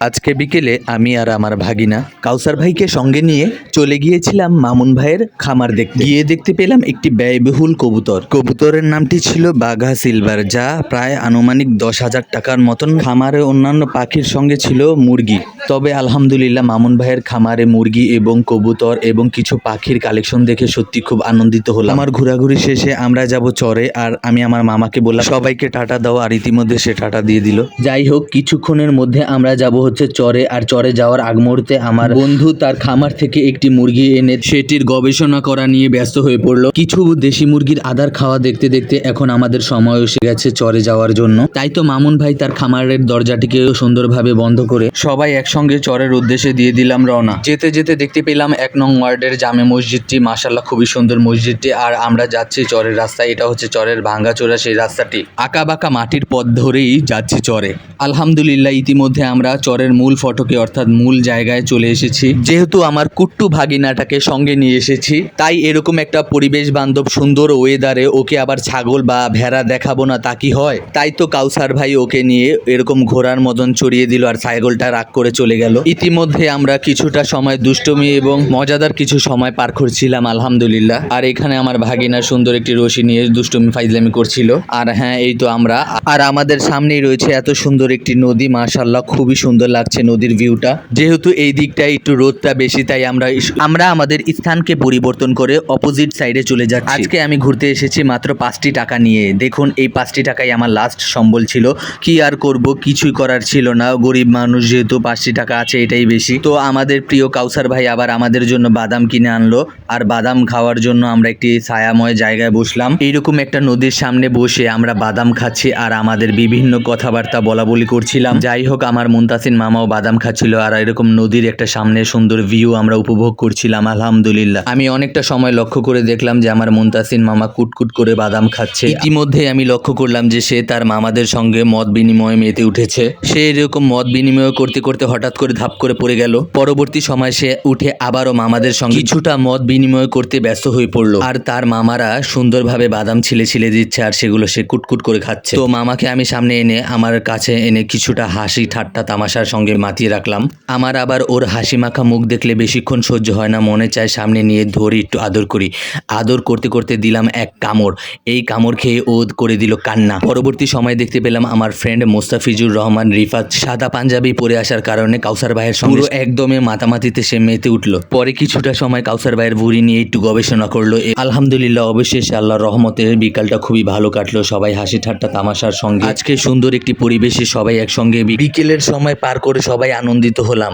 আজকে বিকেলে আমি আর আমার ভাগিনা কাউসার ভাইকে সঙ্গে নিয়ে চলে গিয়েছিলাম মামুন ভাইয়ের খামার দেখতে। গিয়ে দেখতে পেলাম একটি ব্যয়বহুল কবুতর। কবুতরের নামটি ছিল বাঘা সিলভার, যা প্রায় আনুমানিক দশ হাজার টাকার মতন। খামারে অন্যান্য পাখির সঙ্গে ছিল মুরগি। তবে আলহামদুলিল্লাহ মামুন ভাইয়ের খামারে মুরগি এবং কবুতর এবং কিছু পাখির কালেকশন দেখে সত্যি খুব আনন্দিত হলাম। আমার ঘোরাঘুরি শেষে আমরা যাব চরে আর আমি আমার মামাকে বললাম, সবাইকে টাটা দাও। আর ইতিমধ্যে সে টাটা দিয়ে দিল। যাই হোক, কিছুক্ষণের মধ্যে আমরা যাব হচ্ছে চরে, আর চরে যাওয়ার আগ মুহূর্তে আমার বন্ধু তার খামার থেকে একটি মুরগি এনে সেটির গবেষণা করা নিয়ে ব্যস্ত হয়ে পড়ল। কিছু দেশি মুরগির আদার খাওয়া দেখতে দেখতে এখন আমাদের সময় এসে গেছে চরে যাওয়ার জন্য। তাই তো মামুন ভাই তার খামারের দরজাটিকে সুন্দরভাবে বন্ধ করে সবাই একসঙ্গে চরের উদ্দেশ্যে দিয়ে দিলাম রওনা। যেতে যেতে দেখতে পেলাম এক নং ওয়ার্ডের জামে মসজিদটি। মাসাল্লাহ খুবই সুন্দর মসজিদটি। আর আমরা যাচ্ছি চরের রাস্তায়। এটা হচ্ছে চরের ভাঙ্গাচোরা সেই রাস্তাটি। আঁকা বাঁকা মাটির পথ ধরেই যাচ্ছি চরে। আলহামদুলিল্লাহ, ইতিমধ্যে আমরা চরের মূল ফটকে, অর্থাৎ মূল জায়গায় চলে এসেছি। যেহেতু আমার কুট্টু ভাগিনাটাকে সঙ্গে নিয়ে এসেছি, তাই এরকম একটা পরিবেশ বান্ধব সুন্দর ওয়েদারে ওকে আবার ছাগল বা ভেড়া দেখাবো না তা কি হয়? তাই তো কাউসার ভাই ওকে নিয়ে এরকম ঘোড়ার মতন চড়িয়ে দিল আর ছাগলটা রাগ করে চলে গেল। ইতিমধ্যে আমরা কিছুটা সময় দুষ্টমি এবং মজাদার কিছু সময় পার করছিলাম, আলহামদুলিল্লাহ। আর এখানে আমার ভাগিনা সুন্দর একটি রশি নিয়ে দুষ্টমি, ফাইজলামি করছিল। আর হ্যাঁ এই তো আমরা। আর আমাদের সামনেই রয়েছে এত সুন্দর একটি নদী মাশাল্লাহ খুবই সুন্দর লাগছে নদীর ভিউটা যেহেতু এই দিকটায় একটু রোদটা বেশি, তাই আমরা আমরা আমাদের স্থানকে পরিবর্তন করে অপোজিট সাইডে চলে যাচ্ছি। আজকে আমি ঘুরতে এসেছি মাত্র পাঁচটি টাকা নিয়ে। দেখুন, এই পাঁচটি টাকাই আমার লাস্ট সম্বল ছিল। কি আর করব, কিছুই করার ছিল না। গরিব মানুষ যেহেতু পাঁচটি টাকা আছে, এটাই বেশি। তো আমাদের প্রিয় কাউসার ভাই আবার আমাদের জন্য বাদাম কিনে আনলো। আর বাদাম খাওয়ার জন্য আমরা একটি ছায়াময় জায়গায় বসলাম। এইরকম একটা নদীর সামনে বসে আমরা বাদাম খাচ্ছি আর আমাদের বিভিন্ন কথাবার্তা বলা বলি করছিলাম। যাই হোক, আমার মুনতাসিন মামাও বাদাম খাচ্ছিল আর এরকম নদীর একটা সামনে সুন্দর ভিউ আমরা উপভোগ করছিলাম, আলহামদুলিল্লাহ। আমি অনেকটা সময় লক্ষ্য করে দেখলাম যে আমার মুনতাসিন মামা কুটকুট করে বাদাম খাচ্ছে। ইতিমধ্যে আমি লক্ষ্য করলাম যে সে তার মামাদের সঙ্গে মত বিনিময়ে মেতে উঠেছে। সে এরকম মত বিনিময় করতে করতে হঠাৎ করে ধাপ করে পড়ে গেল। পরবর্তী সময় সে উঠে আবারও মামাদের সঙ্গে কিছুটা মত বিনিময় করতে ব্যস্ত হয়ে পড়ল। আর তার মামারা সুন্দরভাবে বাদাম ছিলে ছিলে দিচ্ছে আর সেগুলো সে কুটকুট করে খাচ্ছে। তো মামাকে আমি সামনে এনে আমার কাছে এনে কিছুটা হাসি ঠাট্টা তামাশার সঙ্গে মাতিয়ে রাখলাম। আমার আবার ওর হাসি মাখা মুখ দেখলে বেশিক্ষণ সহ্য হয় না মনে চায় সামনে নিয়ে ধরি একটু আদর করি। আদর করতে করতে দিলাম এক কামড়। এই কামড় খেয়ে ও করে দিল কান্না। পরবর্তী সময় দেখতে পেলাম আমার ফ্রেন্ড মোস্তাফিজুর রহমান রিফাত সাদা পাঞ্জাবি পরে আসার কারণে কাউসার ভাইয়ের সঙ্গে একদমে মাতামাতিতে সে মেতে উঠল। পরে কিছুটা সময় কাউসার ভাইয়ের ভুড়ি নিয়ে একটু গবেষণা করল। আলহামদুলিল্লাহ অবশেষে আল্লাহ রহমতের বিকালটা খুবই ভালো কাটলো। সবাই হাসি ঠাট্টা তামাশার সঙ্গে আজকে সুন্দর একটি পরিবেশে সবাই একসঙ্গে বিকেলের সময় পার করে সবাই আনন্দিত হলাম।